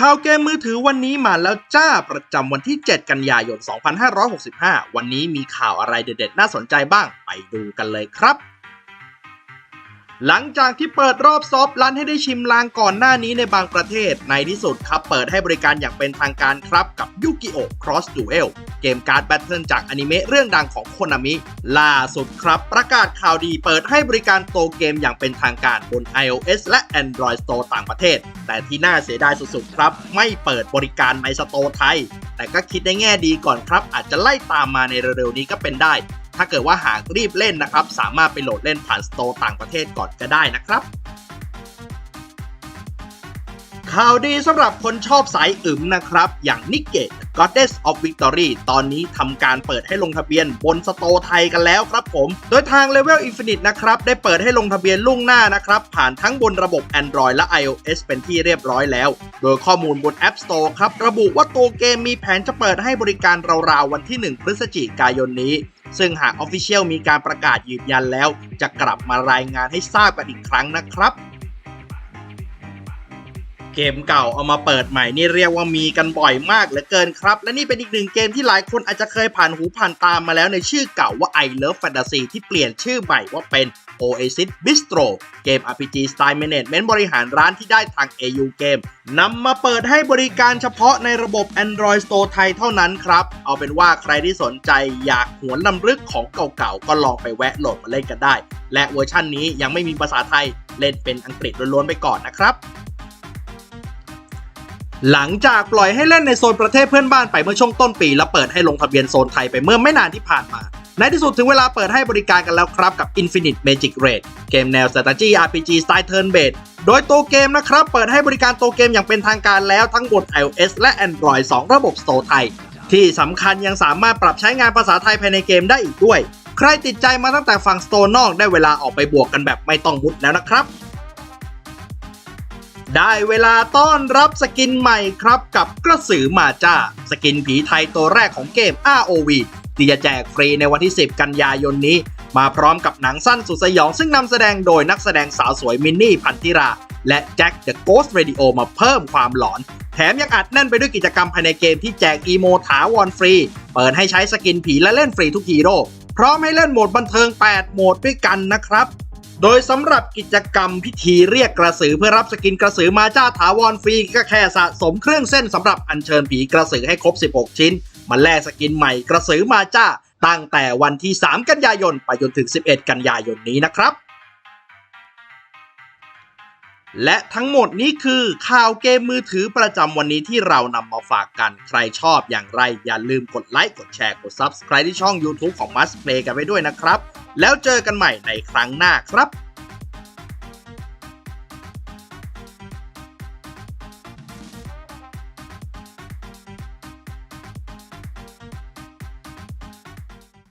ข่าวเกมมือถือวันนี้มาแล้วจ้าประจำวันที่ 7 กันยายน 2565 วันนี้มีข่าวอะไรเด็ดๆ น่าสนใจบ้างไปดูกันเลยครับ หลังจากที่เปิดรอบซอฟต์ลันให้ได้ชิมลางก่อนหน้านี้ในบางประเทศ ในที่สุดครับเปิดให้บริการอย่างเป็นทางการครับกับยูกิโอ Cross Duel เกมการ์ดแบทเทิลจากอนิเมะเรื่องดังของโคนามิ ล่าสุดครับ ประกาศข่าวดีเปิดให้บริการโตเกมอย่างเป็นทางการบน iOS และ Android Store ต่างประเทศ แต่ที่น่าเสียดายสุดๆครับ ไม่เปิดบริการในสโตร์ไทย แต่ก็คิดในแง่ดีก่อนครับ อาจจะไล่ตามมาในเร็วๆนี้ก็เป็นได้ ถ้าเกิดว่าหากรีบเล่นนะครับ สามารถไปโหลดเล่นผ่านสโตร์ต่างประเทศก่อนก็ได้นะครับ ข่าวดีสำหรับคนชอบสายอึมนะครับ อย่างนิกเกต Goddess of Victory ตอนนี้ทำการเปิดให้ลงทะเบียนบนสโตร์ไทยกันแล้วครับผม โดยทาง Level Infinite นะครับ ได้เปิดให้ลงทะเบียนล่วงหน้านะครับ ผ่านทั้งบนระบบ Android และ iOS เป็นที่เรียบร้อยแล้ว โดยข้อมูลบน App Store ครับ ระบุว่าตัวเกมมีแผนจะเปิดให้บริการราวๆวันที่ 1 พฤศจิกายนนี้ ซึ่งหาก Official มีการประกาศยืนยันแล้ว จะกลับมารายงานให้ทราบกันอีกครั้งนะครับ เกมเก่าเอามาเปิดใหม่นี่เรียกว่ามีกันบ่อยมากเหลือเกินครับ และนี่เป็นอีกหนึ่งเกมที่หลายคนอาจจะเคยผ่านหูผ่านตามมาแล้วในชื่อเก่าว่า I Love Fantasy ที่เปลี่ยนชื่อใหม่ว่าเป็น Oasis Bistro เกม RPG Style Management บริหารร้านที่ได้ทาง AU Game นำมาเปิดให้บริการเฉพาะในระบบ Android Store ไทยเท่านั้นครับ เอาเป็นว่าใครที่สนใจอยากหวนลำลึกของเก่าๆ ก็ลองไปแวะโหลดมาเล่นกันได้ และเวอร์ชันนี้ยังไม่มีภาษาไทยเล่นเป็นอังกฤษล้วนๆไปก่อนนะครับ หลังจากปล่อยให้เล่นในโซนประเทศเพื่อนบ้านไปเมื่อช่วงต้นปี แล้วเปิดให้ลงทะเบียนโซนไทยไปเมื่อไม่นานที่ผ่านมา ในที่สุดถึงเวลาเปิดให้บริการกันแล้วครับกับ Infinite Magic Raid เกมแนว strategy RPG สไตล์ turn based โดยตัวเกมนะครับ เปิดให้บริการตัวเกมอย่างเป็นทางการแล้วทั้งบน iOS และ Android 2 ระบบ Store ไทย ที่สำคัญยังสามารถปรับใช้งานภาษาไทยภายในเกมได้อีกด้วย ใครติดใจมาตั้งแต่ฝั่ง Store นอกได้เวลาออกไปบวกกันแบบไม่ต้องมุดแล้วนะครับ ได้เวลาต้อนรับสกินใหม่ครับกับกระสือมาจ้า สกินผีไทยตัวแรกของเกม ROV ที่จะแจกฟรีในวันที่ 10 กันยายนนี้ มาพร้อมกับหนังสั้นสุดสยอง ซึ่งนำแสดงโดยนักแสดงสาวสวยมินนี่พันธิรา และแจ็คเดอะโกส t เรดิโอมาเพิ่มความหลอน แถมยังอัดแน่นไปด้วยกิจกรรมภายในเกมที่แจกอีโมถาวรฟรี เปิดให้ใช้สกินผีและเล่นฟรีทุกฮีโร่พร้อมให้เล่นโหมดบันเทิง 8 โหมดด้วยกันนะครับ โดยสำหรับกิจกรรมพิธีเรียกกระสือเพื่อรับสกินกระสือมาจ้าถาวรฟรีก็แค่สะสมเครื่องเส้นสำหรับอัญเชิญผีกระสือให้ครบ 16 ชิ้น มาแลกสกินใหม่กระสือมาจ้า ตั้งแต่วันที่ 3 กันยายนไปจนถึง 11 กันยายนนี้นะครับ และทั้งหมดนี้คือข่าวเกมมือถือประจำวันนี้ที่เรานำมาฝากกันใครชอบอย่างไร อย่าลืมกดไลค์กดแชร์กด Subscribe ที่ช่อง YouTube ของ Must Play กันไว้ด้วยนะครับ แล้วเจอกันใหม่ในครั้งหน้าครับ